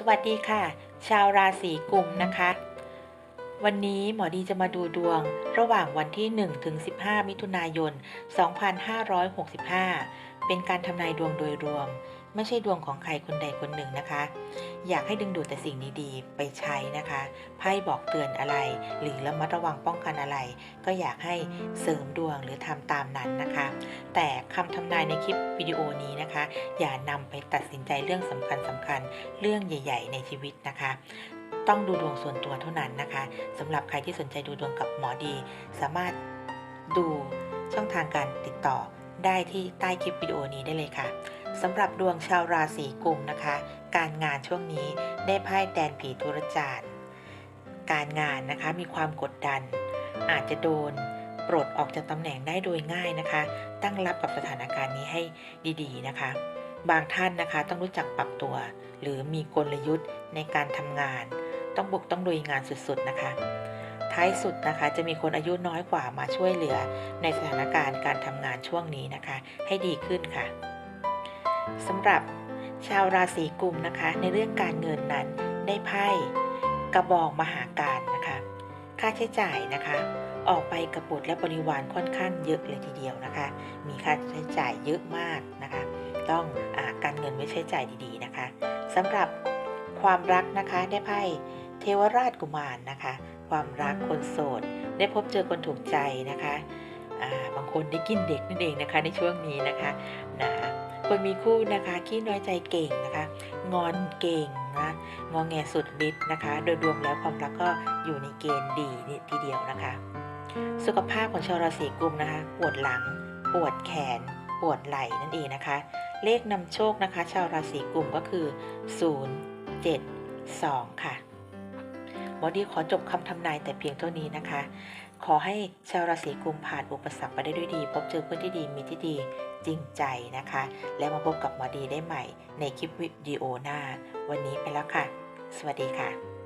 สวัสดีค่ะ ชาวราศีกุมนะคะ วันนี้หมอดีจะมาดูดวงระหว่างวันที่ 1 ถึง 15 มิถุนายน 2565 เป็นการทำนายดวงโดยรวม ไม่ใช่ดวงของใครคนใดคนหนึ่งนะคะ อยากให้ดึงดูดแต่สิ่งดีๆ ไปใช้นะคะไพ่บอกเตือนอะไร หรือระมัดระวังป้องกันอะไร ก็อยากให้เสริมดวงหรือทำตามนั้นนะคะ แต่คำทำนายในคลิปวิดีโอนี้นะคะ อย่านำไปตัดสินใจเรื่องสำคัญสำคัญเรื่องใหญ่ ๆ ในชีวิตนะคะต้องดูดวงส่วนตัวเท่านั้นนะคะสำหรับใครที่สนใจดูดวงกับหมอดี สามารถดูช่องทางการติดต่อได้ที่ใต้คลิปวิดีโอนี้ได้เลยค่ะ สำหรับดวงชาวราศีกุมนะคะ การงานช่วงนี้ได้ไพ่แดนผีธุรจารการงานนะคะมีความกดดัน อาจจะโดนปลดออกจากตำแหน่งได้โดยง่ายนะคะ ตั้งรับกับสถานการณ์นี้ให้ดีๆนะคะ บางท่านนะคะต้องรู้จักปรับตัว หรือมีกลยุทธ์ในการทำงาน ต้องบุกต้องลุยงานสุดๆนะคะ ท้ายสุดนะคะจะมีคนอายุน้อยกว่ามาช่วยเหลือในสถานการณ์การทำงานช่วงนี้นะคะ ให้ดีขึ้นค่ะ สำหรับชาวราศีกุมนะคะ ในเรื่องการเงินนั้นได้ไพ่กระบองมหาการนะคะ ค่าใช้จ่ายนะคะ ออกไปกระปุกและบริวารค่อนข้างเยอะเลยทีเดียวนะคะ มีค่าใช้จ่ายเยอะมากนะคะ ต้องอาการเงินไว้ใช้จ่ายดีๆนะคะสำหรับความรักนะคะได้ไพ่เทวราชกุมารนะคะ ความรักคนโสด ได้พบเจอคนถูกใจนะคะ บางคนได้กินเด็กนั่นเองนะคะในช่วงนี้นะคะนะคนมีคู่นะคะขี้น้อยใจเก่งนะคะ งอนเก่งนะงอแงสุดฤทธิ์นะคะ โดยรวมแล้วความรักก็อยู่ในเกณฑ์ดีนทีเดียวนะคะ สุขภาพของชาวราศีกุมนะคะปวดหลัง ปวดแขน ปวดไหล่นั่นเองนะคะ เลขนำโชคนะคะ ชาวราศีกุมก็คือ 0 7 2 ค่ะหมอดีขอจบคำทำนายแต่เพียงเท่านี้นะคะ ขอให้ชาวราศีกุมผ่านอุปสรรคไปได้ด้วยดี พบเจอเพื่อนที่ดีมีที่ดีจริงใจนะคะ แล้วมาพบกับหมอดีได้ใหม่ในคลิปวิดีโอหน้า วันนี้ไปแล้วค่ะ สวัสดีค่ะ